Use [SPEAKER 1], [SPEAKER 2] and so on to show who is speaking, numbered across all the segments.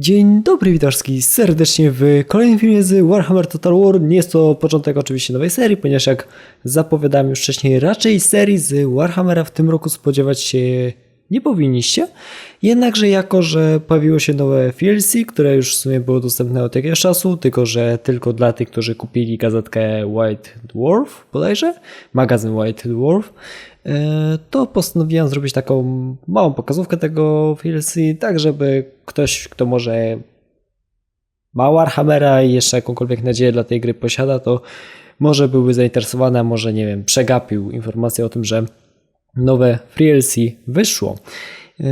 [SPEAKER 1] Dzień dobry, witam wszystkich serdecznie w kolejnym filmie z Warhammer Total War. Nie jest to początek oczywiście nowej serii, ponieważ jak zapowiadałem już wcześniej, raczej serii z Warhammera w tym roku spodziewać się nie powinniście. Jednakże jako, że pojawiło się nowe DLC, które już w sumie było dostępne od jakiegoś czasu, tylko że tylko dla tych, którzy kupili gazetkę White Dwarf bodajże, magazyn White Dwarf, to postanowiłem zrobić taką małą pokazówkę tego DLC, tak żeby ktoś, kto może ma Warhammera i jeszcze jakąkolwiek nadzieję dla tej gry posiada, to może byłby zainteresowany, a może nie wiem, przegapił informację o tym, że nowe DLC wyszło. Yy,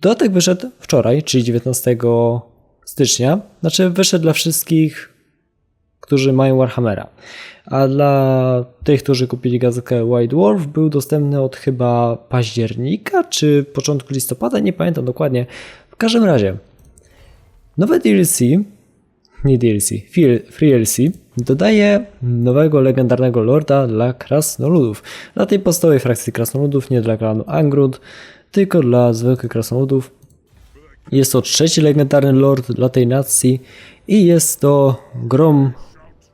[SPEAKER 1] Dodatek wyszedł wczoraj, czyli 19 stycznia. Znaczy wyszedł dla wszystkich, którzy mają Warhammera. A dla tych, którzy kupili gazetkę White Dwarf, był dostępny od chyba października czy początku listopada, nie pamiętam dokładnie. W każdym razie, nowe DLC, nie DLC, free DLC, dodaje nowego legendarnego lorda dla krasnoludów. Dla tej podstawowej frakcji krasnoludów, nie dla klanu Angrud, tylko dla zwykłych krasnoludów. Jest to trzeci legendarny lord dla tej nacji i jest to Grom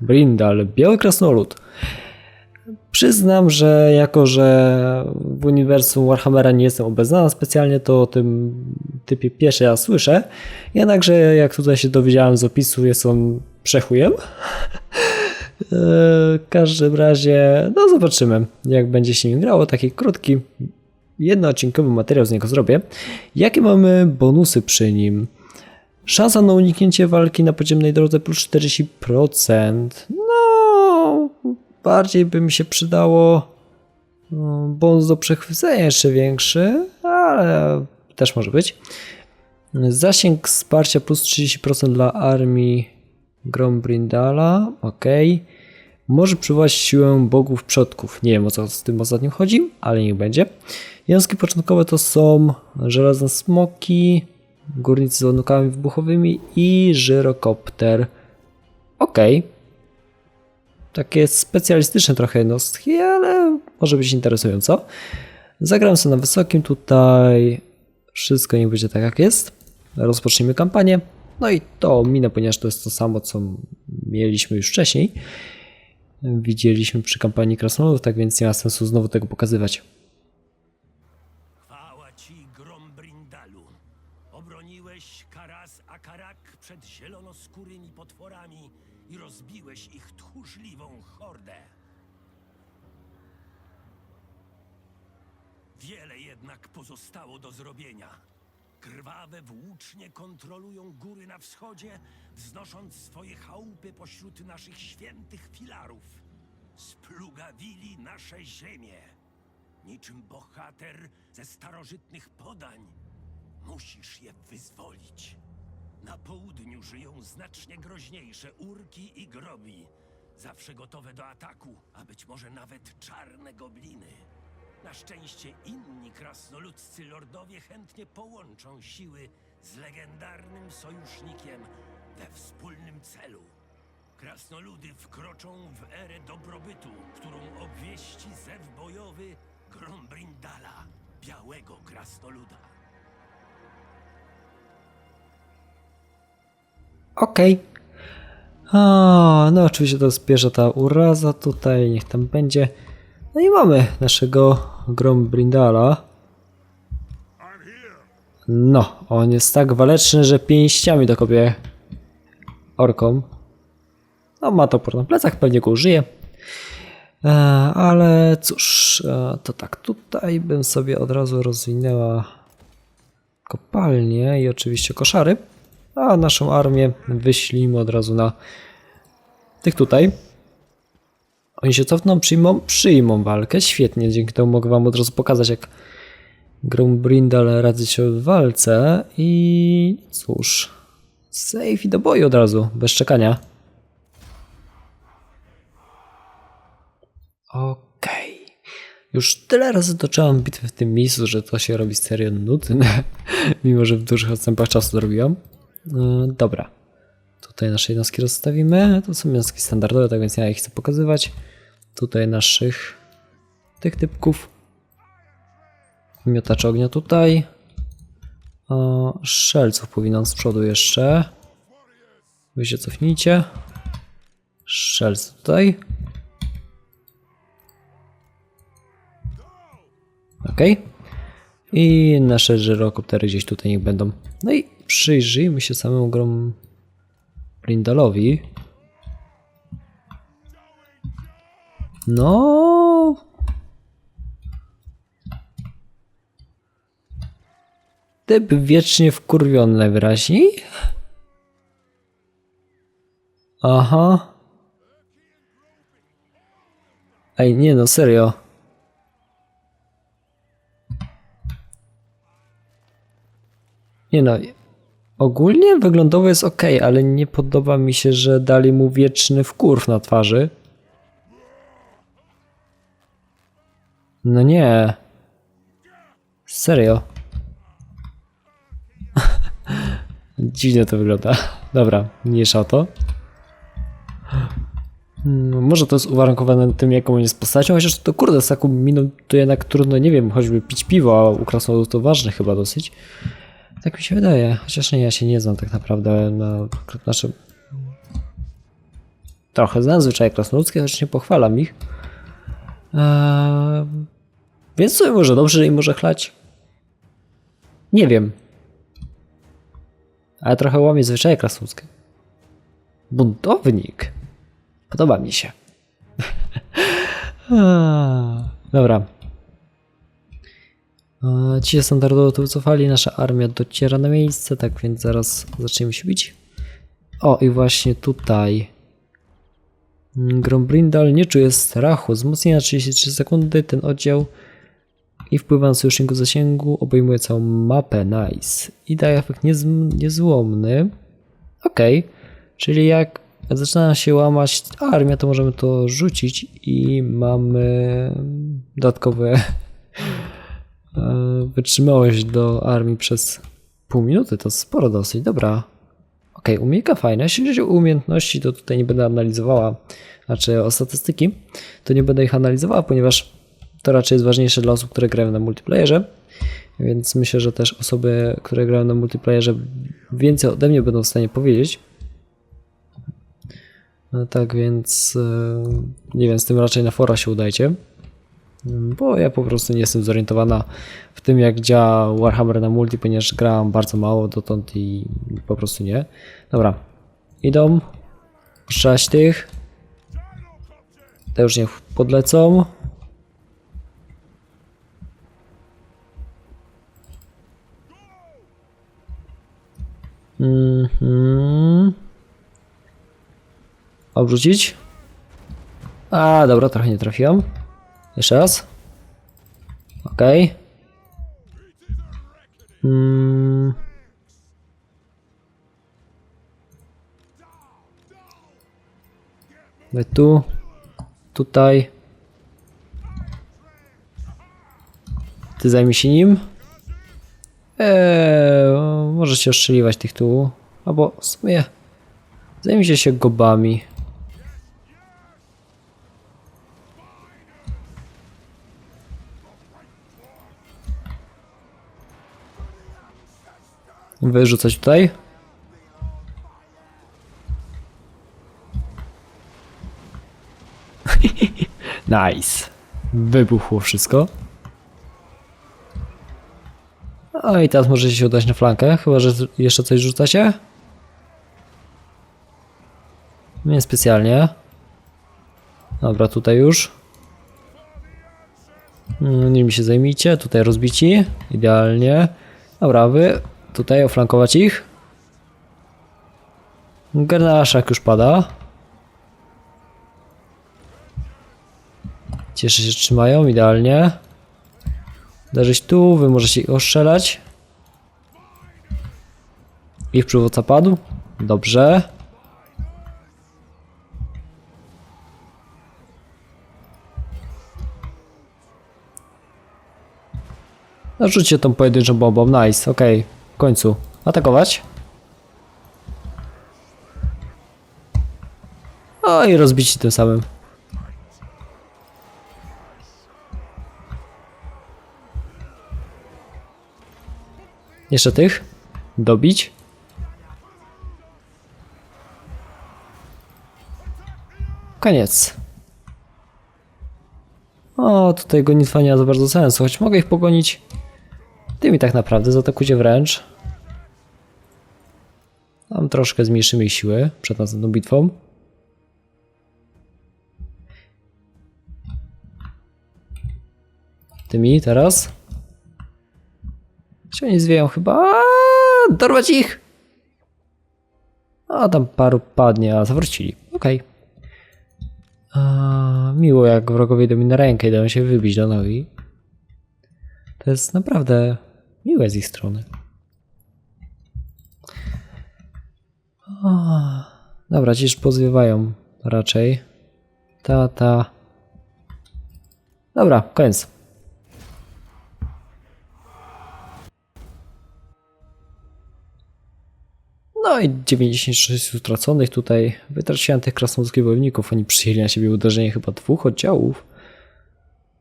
[SPEAKER 1] Brindal, biały krasnolud. Przyznam, że jako, że w uniwersum Warhammera nie jestem obeznany specjalnie, to o tym typie pierwszy raz słyszę. Jednakże jak tutaj się dowiedziałem z opisu, jest on przechujem. W każdym razie, no zobaczymy, jak będzie się nim grało. Taki krótki, jednoodcinkowy materiał z niego zrobię. Jakie mamy bonusy przy nim? Szansa na uniknięcie walki na podziemnej drodze plus 40%. No, bardziej by mi się przydało no, bonus do przechwycenia jeszcze większy, ale też może być. Zasięg wsparcia plus 30% dla armii Grombrindala, ok. Może przywołać siłę bogów przodków. Nie wiem o co z tym ostatnim chodzi, ale niech będzie. Wiązki początkowe to są żelazne smoki, górnicy z ładunkami wybuchowymi i żyrokopter. Ok. Takie specjalistyczne trochę jednostki, ale może być interesująco. Zagram sobie na wysokim tutaj. Wszystko niech będzie tak jak jest. Rozpocznijmy kampanię. No i to minę, ponieważ to jest to samo, co mieliśmy już wcześniej. Widzieliśmy przy kampanii Krasnoludów, tak więc nie ma sensu znowu tego pokazywać.
[SPEAKER 2] I rozbiłeś ich tchórzliwą hordę. Wiele jednak pozostało do zrobienia. Krwawe włócznie kontrolują góry na wschodzie, wznosząc swoje chałupy pośród naszych świętych filarów. Splugawili nasze ziemie. Niczym bohater ze starożytnych podań, musisz je wyzwolić. Na południu żyją znacznie groźniejsze urki i grobi, zawsze gotowe do ataku, a być może nawet czarne gobliny. Na szczęście inni krasnoludzcy lordowie chętnie połączą siły z legendarnym sojusznikiem we wspólnym celu. Krasnoludy wkroczą w erę dobrobytu, którą obwieści zew bojowy Grombrindala, białego krasnoluda.
[SPEAKER 1] Okej. A, no oczywiście to jest pierwsza ta uraza tutaj, niech tam będzie. No i mamy naszego Grombrindala. No, on jest tak waleczny, że pięściami dokopie orkom. No, ma topór na plecach, pewnie go użyje. E, ale cóż, e, to tak, tutaj bym sobie od razu rozwinęła kopalnię i oczywiście koszary, a naszą armię wyślijmy od razu na tych tutaj. Oni się cofną, przyjmą, przyjmą walkę, świetnie, dzięki temu mogę wam od razu pokazać jak Grombrindal radzi się w walce i cóż, save i do boju od razu, bez czekania. Okej. Już tyle razy toczyłam bitwy w tym miejscu, że to się robi serio nudne, mimo że w dużych odstępach czasu zrobiłam. Yy, dobra. Tutaj nasze jednostki rozstawimy. To są jednostki standardowe, tak więc ja ich chcę pokazywać. Tutaj naszych tych typków. Miotacz ognia tutaj. O, szelców powinno z przodu jeszcze. Wy się cofnijcie. Szelc tutaj. Ok. I nasze żyrokoptery gdzieś tutaj niech będą. No i przyjrzyjmy się samemu grom Brindalowi. No. Typ wiecznie wkurwiony najwyraźniej. Aha. Ej, nie no, serio. Nie no, ogólnie wyglądowo jest ok, ale nie podoba mi się, że dali mu wieczny wkurw na twarzy. No nie. Serio. Dziwnie to wygląda. Dobra, mniejsza o to. Hmm, Może to jest uwarunkowane tym, jaką jest postacią, chociaż to kurde, z taką miną to jednak trudno, nie wiem, choćby pić piwo, a u to ważne chyba dosyć. Tak mi się wydaje, chociaż nie, ja się nie znam tak naprawdę na naszym... Trochę znam zwyczaje krasnoludzkie, chociaż nie pochwalam ich. Eee, więc sobie może dobrze, im może chlać. Nie wiem. Ale trochę łamie zwyczaje krasnoludzkie. Buntownik. Podoba mi się. A, Dobra. Ci się standardowo tu wycofali, nasza armia dociera na miejsce, tak więc zaraz zaczniemy się bić. O, i właśnie tutaj. Mm, Grombrindal nie czuje strachu. Wzmocnienia 33 sekundy, ten oddział i wpływa na sojuszników zasięgu, obejmuje całą mapę, nice. I daje efekt niezm- niezłomny. Okej, czyli jak zaczyna się łamać armia, to możemy to rzucić i mamy dodatkowe e, wytrzymałość do armii przez pół minuty, to sporo dosyć, dobra. Okej, umiejka fajna. Jeśli chodzi o umiejętności, to tutaj nie będę analizowała, znaczy o statystyki, to nie będę ich analizowała, ponieważ to raczej jest ważniejsze dla osób, które grają na multiplayerze. Więc myślę, że też osoby, które grają na multiplayerze więcej ode mnie będą w stanie powiedzieć. No tak więc e, nie wiem, z tym raczej na fora się udajcie. Bo ja po prostu nie jestem zorientowana w tym, jak działa Warhammer na multi, ponieważ grałam bardzo mało dotąd i po prostu nie. Dobra, idą. Strzelać tych. Te już niech podlecą. Mhm. Obrzucić? A, dobra, trochę nie trafiłem. Jeszcze raz. Okej. Mm. My tu. Tutaj. Ty zajmij się nim. Eee, możecie ostrzeliwać tych tu. Albo w sumie zajmijcie się gobami. Wyrzucać tutaj. nice. Wybuchło wszystko. O i teraz możecie się udać na flankę, chyba że jeszcze coś rzucacie? Nie specjalnie. Dobra, tutaj już. Mm, Nimi się zajmijcie, tutaj rozbici. Idealnie. Dobra, wy tutaj oflankować ich. Granaszak już pada. Cieszę się, trzymają, idealnie. Uderzyć tu, wy możecie ich ostrzelać. Ich przywódca padł. Dobrze. Narzućcie tą pojedynczą bombą. Nice, okej. W końcu. Atakować. O i rozbici tym samym. Jeszcze tych. Dobić. Koniec. O, tutaj gonitwa nie ma za bardzo sensu, choć mogę ich pogonić tymi tak naprawdę, zaatakujcie wręcz. Tam troszkę zmniejszymy siły przed następną bitwą. Tymi teraz. Się oni zwieją chyba. Dorwać ich! A tam paru padnie, a zawrócili. Okej. A, Miło jak wrogowie idą mi na rękę dają się wybić do nogi. To jest naprawdę miłe z ich strony. O, dobra, ci już pozwiewają raczej. Ta, ta. Dobra, koniec. No i 96 utraconych tutaj. Wytraciłem tych krasnoludzkich wojowników. Oni przyjęli na siebie uderzenie chyba dwóch oddziałów.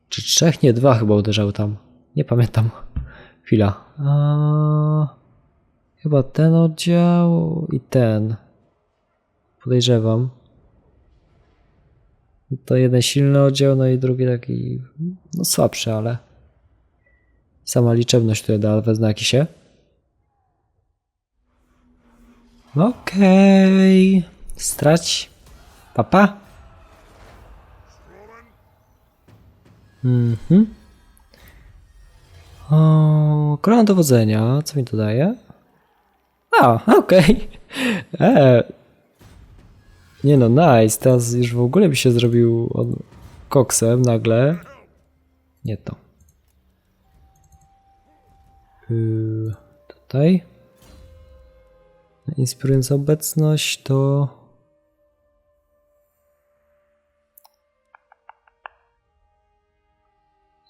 [SPEAKER 1] Czy trzech? Nie, dwa chyba uderzały tam. Nie pamiętam. Chwila. A... Chyba ten oddział i ten. Podejrzewam. To jeden silny oddział, no i drugi taki no słabszy, ale sama liczebność tutaj da we znaki się. Okej. Strać. Papa. Mhm. O, korona dowodzenia. Co mi to daje? A, okej. E. Nie no, nice. Teraz już w ogóle by się zrobił on koksem nagle. Nie to. Yy, tutaj. Inspirująca obecność to.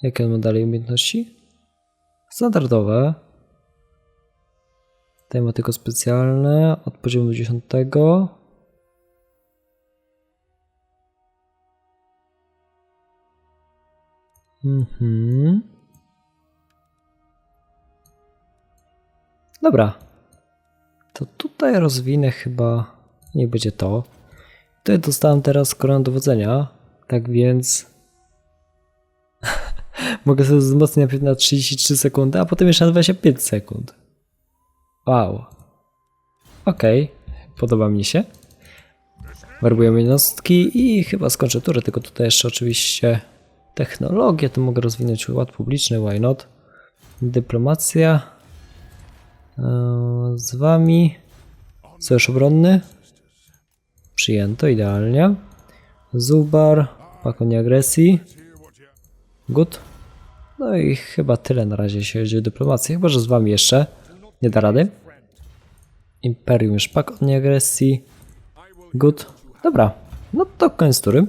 [SPEAKER 1] Jakie on ma dalej umiejętności? Standardowe. Tutaj ma tylko specjalne od poziomu 10. Mhm. Dobra. To tutaj rozwinę chyba. Nie będzie to. Tutaj dostałem teraz koronę dowodzenia. Tak więc. Mogę sobie wzmocnić na 33 sekundy, a potem jeszcze na 25 sekund. Wow. Okej, podoba mi się. Werbujemy jednostki i chyba skończę turę, tylko tutaj jeszcze oczywiście technologię, to mogę rozwinąć ład publiczny, why not? Dyplomacja. Eee, Z wami. Sojusz obronny. Przyjęto, idealnie. Zubar, pakonie agresji. Good. No i chyba tyle na razie, chodzi o dyplomację. Chyba, że z wami jeszcze nie da rady. Imperium już pakonie agresji. Good. Dobra, no to koniec tury.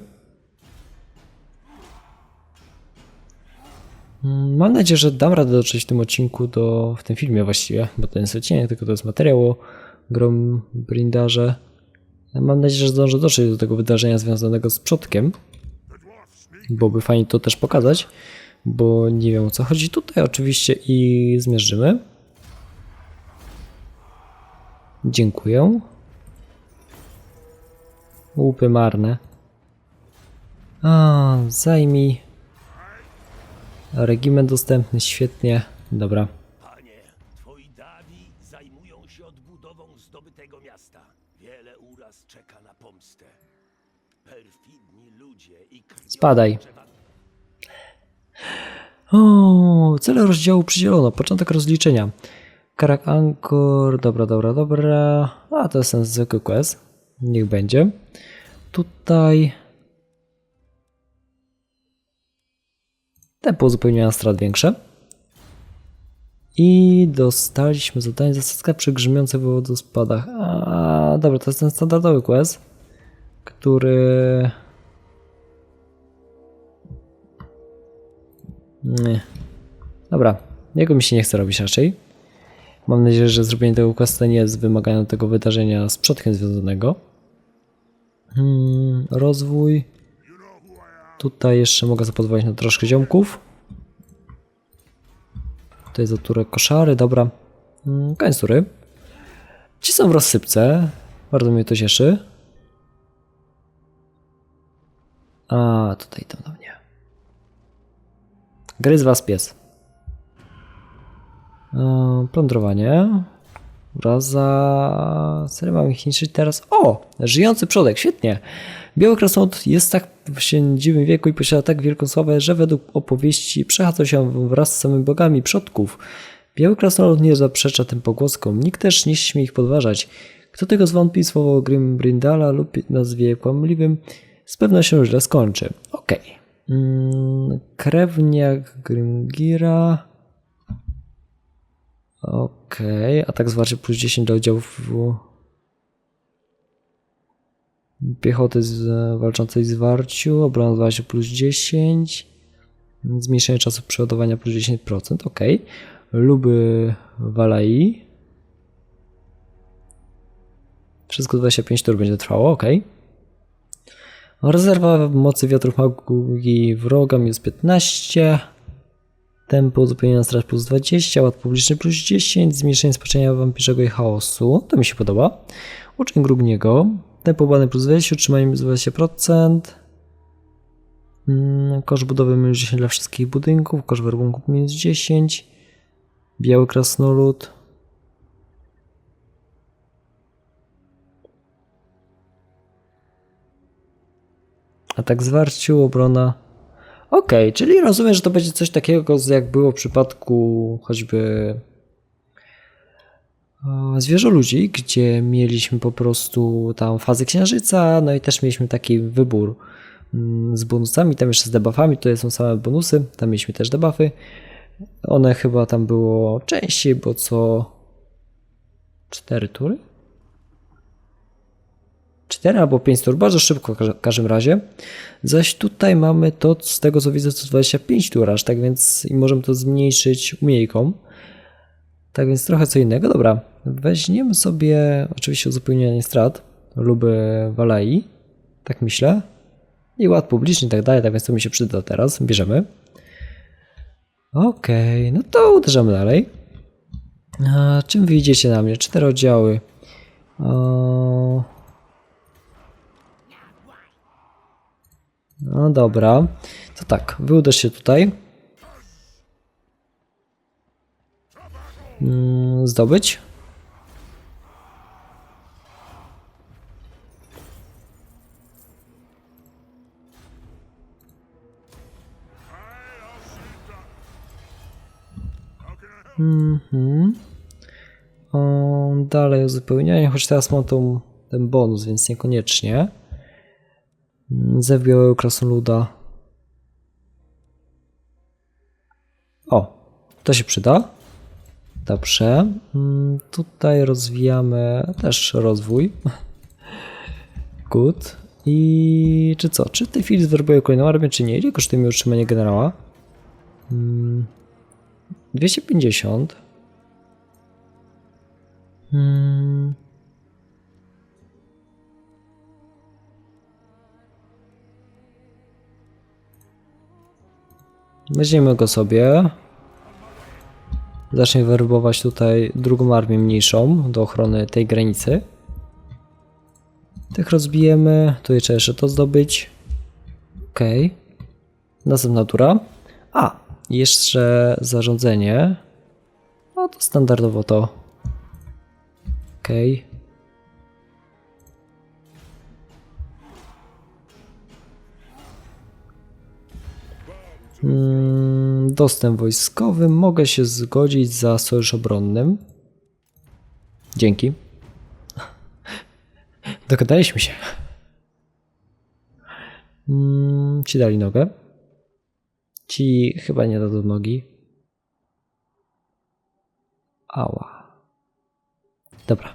[SPEAKER 1] Mm, Mam nadzieję, że dam radę dotrzeć w tym odcinku do, w tym filmie właściwie, bo to nie jest odcinek, tylko to jest materiał o Grom Brindarze. Mam nadzieję, że zdążę dotrzeć do tego wydarzenia związanego z przodkiem. Byłoby fajnie to też pokazać, bo nie wiem o co chodzi tutaj oczywiście i zmierzymy. Dziękuję. Łupy marne. A, zajmij. Regiment dostępny, świetnie. Dobra.
[SPEAKER 2] Panie, twoi dawi zajmują się odbudową zdobytego miasta. Wiele uraz czeka na pomstę. Perfidni ludzie i
[SPEAKER 1] Spadaj. O, cele rozdziału przydzielono. Początek rozliczenia. Karak Angkor. Dobra, dobra, dobra. A, to jest ten zwykły quest. Niech będzie. Tutaj. Tempo uzupełnienia strat większe. I dostaliśmy zadanie zasadzka przy grzmiących wodospadach. A, dobra, to jest ten standardowy quest, który... Nie. Dobra, jego mi się nie chce robić raczej. Mam nadzieję, że zrobienie tego questa nie jest wymaganiem tego wydarzenia z przodkiem związanego. Hmm, rozwój. Tutaj jeszcze mogę zapozwolić na troszkę ziomków. Tutaj za turę koszary, dobra. Mm, Koniec tury. Ci są w rozsypce. Bardzo mnie to cieszy. A, tutaj idą do mnie. Gryz was pies. E, Plądrowanie. Uraza. Serio mam ich niszczyć teraz? O! Żyjący przodek, świetnie. Biały krasnolud jest tak w sędziwym wieku i posiada tak wielką sławę, że według opowieści przechadzał się wraz z samymi bogami przodków. Biały krasnolud nie zaprzecza tym pogłoskom, nikt też nie śmie ich podważać. Kto tego zwątpi, słowo Grim Brindala lub nazwie kłamliwym, z pewnością źle skończy. Okej. Mm, krewniak Grimgira. Okej, atak zwarcie plus 10 do oddziałów w- piechoty z, walczącej z warciu, obrona 20 plus 10, zmniejszenie czasu przeładowania plus 10%, ok. Luby Walai. Wszystko 25 tur będzie trwało, ok. Rezerwa mocy wiatrów magii wroga minus 15. Tempo uzupełnienia straż plus 20, ład publiczny plus 10, zmniejszenie spaczenia wampirzego i chaosu. To mi się podoba. Uczeń Grugniego. Tempo bany plus 20, utrzymanie minus 20%. Mm, Koszt budowy minus 10 dla wszystkich budynków, koszt werbunków minus 10. Biały krasnolud. Atak zwarciu, obrona. Okej, czyli rozumiem, że to będzie coś takiego, jak było w przypadku choćby e, zwierzoludzi, gdzie mieliśmy po prostu tam fazę księżyca, no i też mieliśmy taki wybór mm, z bonusami, tam jeszcze z debuffami, tutaj są same bonusy, tam mieliśmy też debuffy. One chyba tam było częściej, bo co 4 tury? 4 albo 5 tur, bardzo szybko w każ- każdym razie. Zaś tutaj mamy to, z tego co widzę, to 25 tur aż, tak więc i możemy to zmniejszyć umiejką. Tak więc trochę co innego. Dobra, weźmiemy sobie oczywiście uzupełnienie strat luby Walai, tak myślę. I ład publiczny i tak dalej, tak więc to mi się przyda teraz. Bierzemy. Okej, no to uderzamy dalej. A, czym wyjdziecie na mnie? Cztery oddziały. O... No dobra. To tak, wy uderz się tutaj. Mm, Zdobyć. Mhm. O, dalej uzupełnianie, choć teraz mam tą, ten bonus, więc niekoniecznie. Zew białego krasnoluda. O, to się przyda. Dobrze. Mm, Tutaj rozwijamy też rozwój. Good. I czy co? Czy w tej chwili zwerbuje kolejną armię, czy nie? Ile kosztuje mi utrzymanie generała? Mm, 250. Hmm. Weźmiemy go sobie. Zacznie werbować tutaj drugą armię mniejszą do ochrony tej granicy. Tych rozbijemy. Tu jeszcze jeszcze to zdobyć. Okej. Następna tura. A, jeszcze zarządzenie. No to standardowo to. Okej. Mm, Dostęp wojskowy. Mogę się zgodzić za sojusz obronnym. Dzięki. Dogadaliśmy się. Mm, Ci dali nogę. Ci chyba nie dadzą nogi. Ała. Dobra.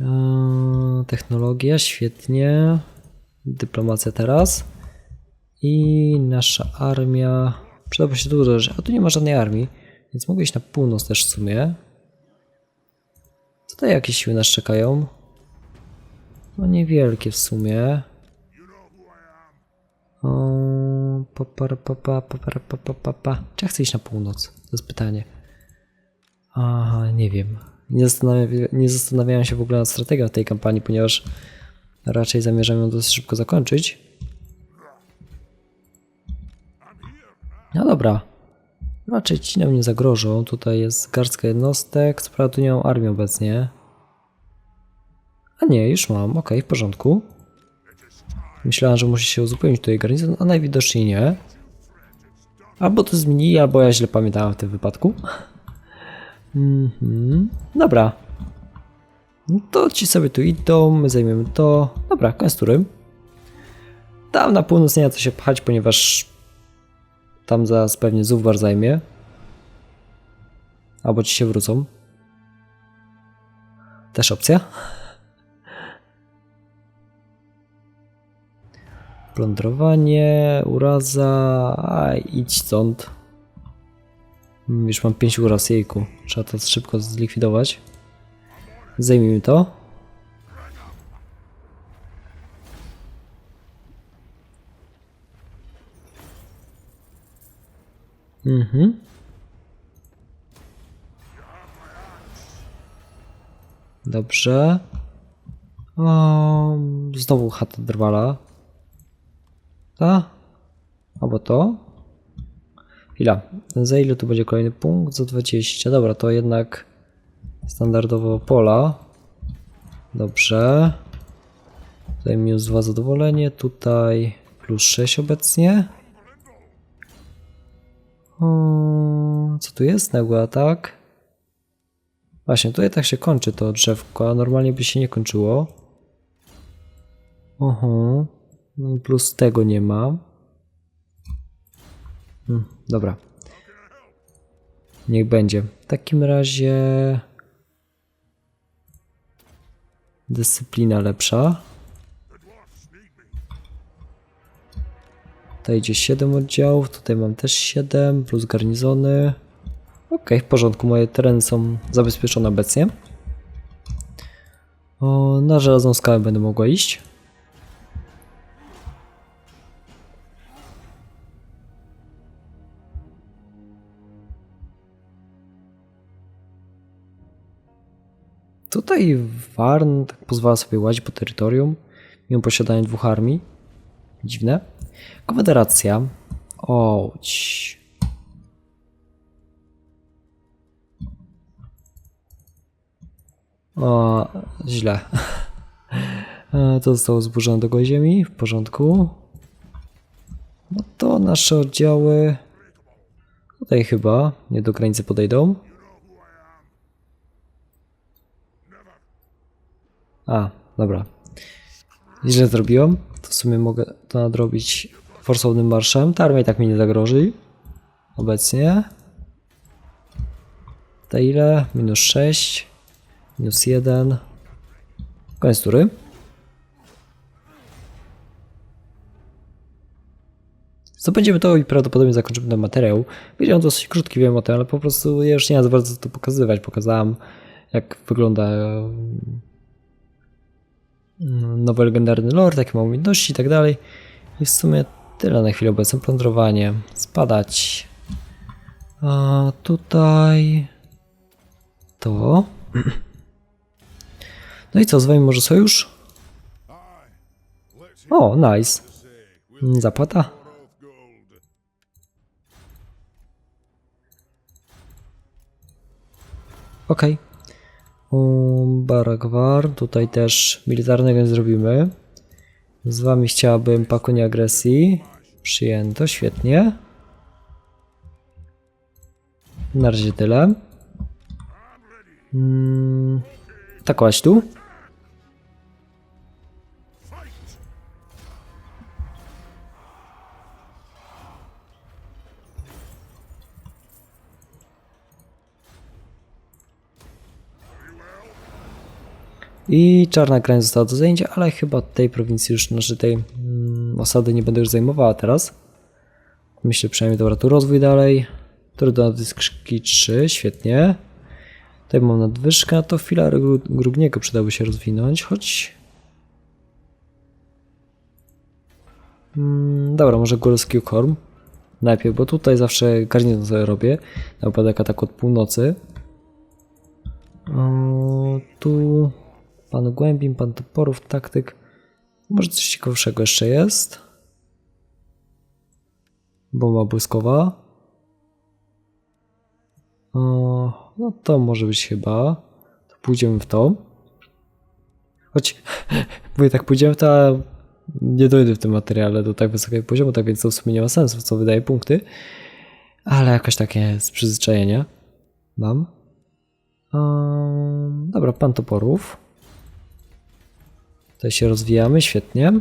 [SPEAKER 1] Eee, technologia, świetnie. Dyplomacja teraz. I nasza armia. Przydałby się tu uderzyć. A tu nie ma żadnej armii, więc mogę iść na północ też w sumie. Tutaj jakieś siły nas czekają. No niewielkie w sumie. Pa, pa, pa, pa, pa, pa, pa, pa. Czy ja chcę iść na północ? To jest pytanie. A, nie wiem. Nie, zastanawia, nie zastanawiałem się w ogóle nad strategią tej kampanii, ponieważ raczej zamierzam ją dosyć szybko zakończyć. No dobra. Raczej ci nam nie zagrożą. Tutaj jest garstka jednostek. Co prawda tu nie mam armii obecnie. A nie, już mam. Ok, w porządku. Myślałem, że musi się uzupełnić tutaj garnizon, a najwidoczniej nie. Albo to zmieni, albo ja źle pamiętałem w tym wypadku. Mhm. Dobra. No to ci sobie tu idą, my zajmiemy to. Dobra, koniec tury. Tam na północ nie ma co się pchać, ponieważ tam zaraz pewnie Zuwbar zajmie. Albo ci się wrócą. Też opcja. Plądrowanie, uraza, a idź stąd. Już mam 5 uraz, jejku. Trzeba to szybko zlikwidować. Zajmijmy to. Mhm. Dobrze. O, znowu chata drwala. Ta? Albo to? Chwila. Za ile tu będzie kolejny punkt? Za 20. Dobra, to jednak standardowo pola. Dobrze. Tutaj minus 2 zadowolenie. Tutaj plus 6 obecnie. O, co tu jest? Nagły atak. Właśnie, tutaj tak się kończy to drzewko, a normalnie by się nie kończyło. Oho. No, Plus tego nie ma. Hmm, dobra. Niech będzie. W takim razie. Dyscyplina lepsza. Tutaj idzie 7 oddziałów, tutaj mam też 7, plus garnizony. Ok, w porządku, moje tereny są zabezpieczone obecnie. O, na żelazną skałę będę mogła iść. Tutaj Warn tak pozwala sobie łazić po terytorium, mimo posiadania dwóch armii. Dziwne. Konfederacja. Oć. O, źle. E, To zostało zburzone do ziemi. W porządku. No to nasze oddziały tutaj chyba nie do granicy podejdą. A, dobra. Źle zrobiłem. To w sumie mogę to nadrobić forsownym marszem. Ta armia i tak mi nie zagroży. Obecnie. To ile? Minus 6. Minus 1. Koniec tury. Zdobędziemy to i prawdopodobnie zakończymy ten materiał. Video dosyć krótki, wiem o tym, ale po prostu ja już nie za bardzo tu pokazywać. Pokazałem jak wygląda nowy legendarny lore, takie ma umiejętności i tak dalej. I w sumie tyle na chwilę obecną. Plądrowanie, spadać. A tutaj to. No i co, z wami może sojusz? O, nice. Zapłata? Okej. Um, Baragwar, tutaj też militarnego zrobimy. Z wami chciałabym pakonie agresji. Przyjęto, świetnie. Na razie tyle. Mm, atakować tu. I czarna grań została do zajęcia, ale chyba tej prowincji już, znaczy tej mm, osady nie będę już zajmowała teraz. Myślę przynajmniej, dobra, tu rozwój dalej. Trudno dyski 3, świetnie. Tutaj mam nadwyżkę, to filar gru- przydałoby się rozwinąć, choć... Mm, dobra, może górski korm. Najpierw, bo tutaj zawsze garnizon sobie robię, na wypadek ataku od północy. O, tu pan Głębin, pan Toporów, taktyk. Może coś ciekawszego jeszcze jest. Bomba błyskowa. O, no to może być chyba. To pójdziemy w to. Choć, bo tak pójdziemy w to, nie dojdę w tym materiale do tak wysokiego poziomu, tak więc to w sumie nie ma sensu, co wydaje punkty. Ale jakoś takie z przyzwyczajenia mam. Um, dobra, pan toporów. Tutaj się rozwijamy, świetnie.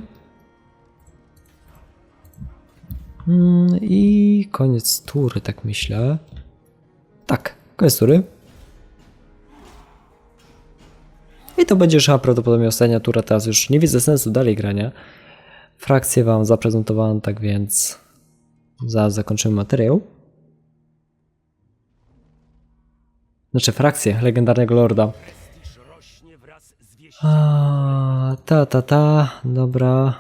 [SPEAKER 1] Mm, I koniec tury, tak myślę. Tak, koniec tury. I to będzie już prawdopodobnie ostatnia tura, teraz już nie widzę sensu dalej grania. Frakcję wam zaprezentowałem, tak więc zaraz zakończymy materiał. Znaczy frakcję legendarnego lorda. A, ta, ta, ta, dobra.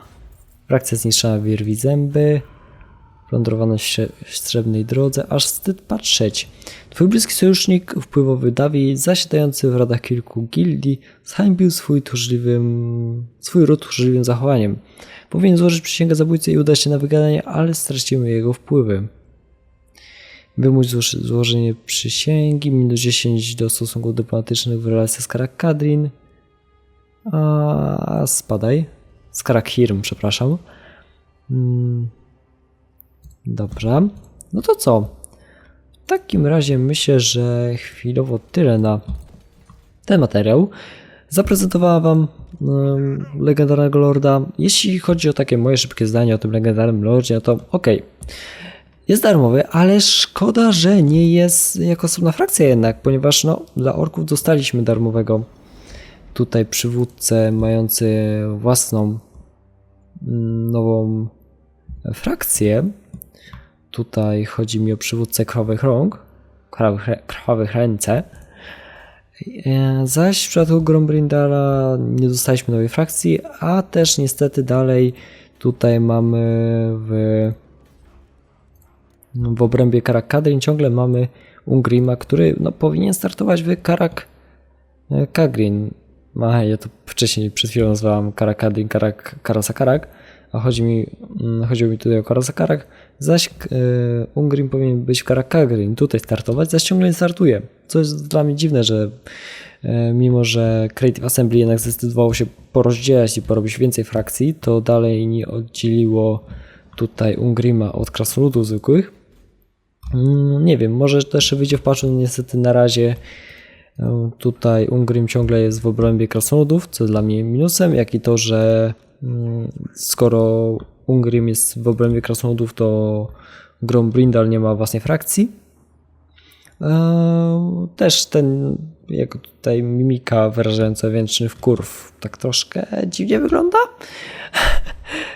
[SPEAKER 1] Frakcja zniszczona wierwi zęby. Plądrowana w srebrnej drodze, aż wstyd patrzeć. Twój bliski sojusznik, wpływowy Dawi, zasiadający w radach kilku gildii, zhańbił swój tchórzliwym, swój ród tchórzliwym zachowaniem. Powinien złożyć przysięgę zabójcy i udać się na wygadanie, ale stracimy jego wpływy. Złoż- złożenie przysięgi, minus 10 do stosunków dyplomatycznych w relacji z Karakadrin. A spadaj. Z Karakhirm, przepraszam. Mm. Dobrze. No to co? W takim razie myślę, że chwilowo tyle na ten materiał. Zaprezentowałem Wam um, legendarnego lorda. Jeśli chodzi o takie moje szybkie zdanie o tym legendarnym lordzie, no to okej. Jest darmowy, ale szkoda, że nie jest jako osobna frakcja jednak, ponieważ no, dla orków dostaliśmy darmowego tutaj przywódcę mający własną mm, nową frakcję. Tutaj chodzi mi o przywódcę krwawych rąk, krwawych, krwawych ręce. E, Zaś w przypadku Grombrindala nie dostaliśmy nowej frakcji, a też niestety dalej tutaj mamy w, w obrębie Karak-Kadrin ciągle mamy Ungrima, który no, powinien startować w Karak e, Kagrin. A, ja to wcześniej przed chwilą nazwałem Karakadrin, Karak, Karasakarak, a chodzi mi, mm, chodziło mi tutaj o Karasakarak, zaś e, Ungrim powinien być Karakagrin, tutaj startować, zaś ciągle nie startuje. Co jest dla mnie dziwne, że e, mimo, że Creative Assembly jednak zdecydowało się porozdzielać i porobić więcej frakcji, to dalej nie oddzieliło tutaj Ungrima od krasnoludów zwykłych. Mm, Nie wiem, może też wyjdzie w patchu, niestety na razie tutaj Ungrim ciągle jest w obrębie krasnoludów, co dla mnie minusem, jak i to, że mm, skoro Ungrim jest w obrębie krasnoludów, to Grombrindal nie ma własnej frakcji. E, Też ten, jak tutaj mimika wyrażająca wieczny wkurw, tak troszkę dziwnie wygląda.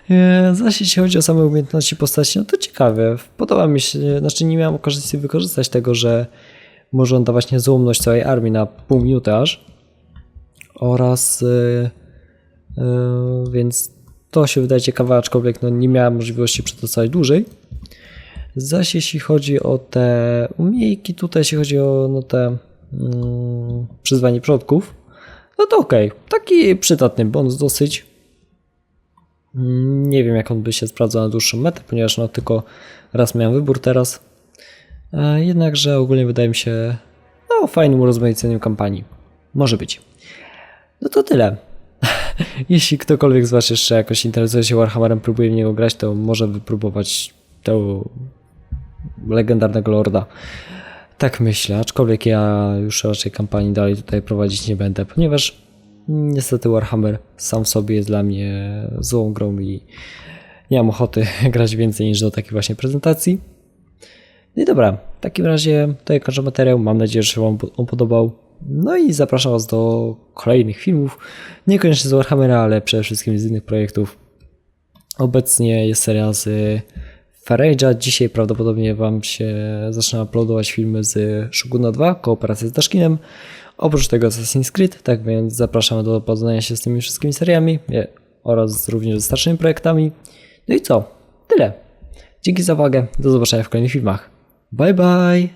[SPEAKER 1] E, Zaś jeśli chodzi o same umiejętności postaci, no to ciekawe. Podoba mi się, znaczy nie miałem okazji wykorzystać tego, że może on dawać niezłomność całej armii na pół minuty aż. Oraz e, e, więc to się wydaje ciekawe, aczkolwiek no, nie miałem możliwości przetestować dłużej. Zaś jeśli chodzi o te umiejki, tutaj jeśli chodzi o no, te mm, przyzwanie przodków, no to okej, taki przydatny bonus dosyć. Mm, Nie wiem jak on by się sprawdzał na dłuższą metę, ponieważ no tylko raz miałem wybór teraz. E, Jednakże ogólnie wydaje mi się no, fajnym urozmaiceniem kampanii. Może być. No to tyle. Jeśli ktokolwiek z Was jeszcze jakoś interesuje się Warhammerem, próbuje w niego grać, to może wypróbować tego legendarnego lorda. Tak myślę, aczkolwiek ja już raczej kampanii dalej tutaj prowadzić nie będę, ponieważ niestety Warhammer sam w sobie jest dla mnie złą grą i nie mam ochoty grać więcej niż do takiej właśnie prezentacji. No i dobra, w takim razie tutaj kończę materiał. Mam nadzieję, że Wam on podobał. No i zapraszam Was do kolejnych filmów. Niekoniecznie z Warhammera, ale przede wszystkim z innych projektów. Obecnie jest seria z Farage'a. Dzisiaj prawdopodobnie Wam się zaczyna uploadować filmy z Shoguna 2, kooperacja z Dashkinem. Oprócz tego Assassin's Creed, tak więc zapraszam do poznania się z tymi wszystkimi seriami oraz również ze starszymi projektami. No i co? Tyle. Dzięki za uwagę. Do zobaczenia w kolejnych filmach. Bye bye!